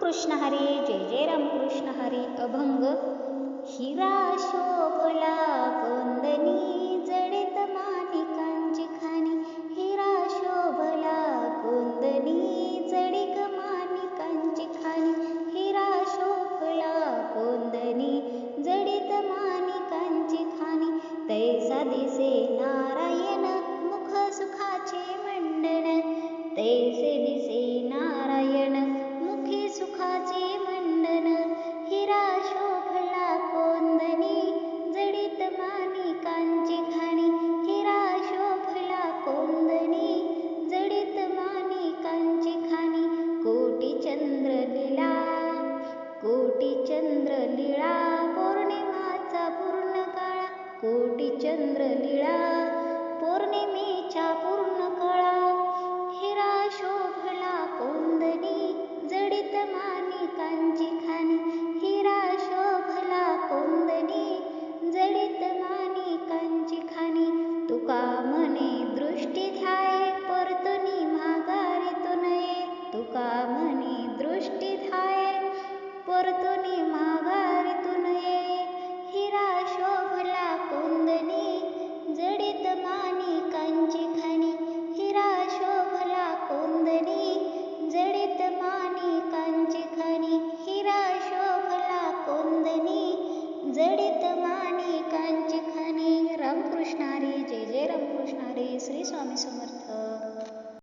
कृष्ण हरी जय जय रामकृष्ण हरी अभंग. हिरा शोभला कोंदनी जडित माणिकांची खाणी हिरा शोभला कोंदनी जडिक माणिकांची खाणी हिरा शोभला कोंदनी जडित माणिकांची खाणी तैसा दिसे नारायण कोटी चंद्र पौर्णिमाचा पूर्ण काळा. कोटी चंद्र पौर्णिमेचा पूर्ण काळा. हिरा शोभला कोंदणी जडित मानी कांची खानी हिरा शोभला कोंदणी जडित मानी कांची खानी तुका मने दृष्टी ध्याये परतुनी माघारी तुनये तुका मने दृष्टी ध्याये श्री स्वामी समर्थ.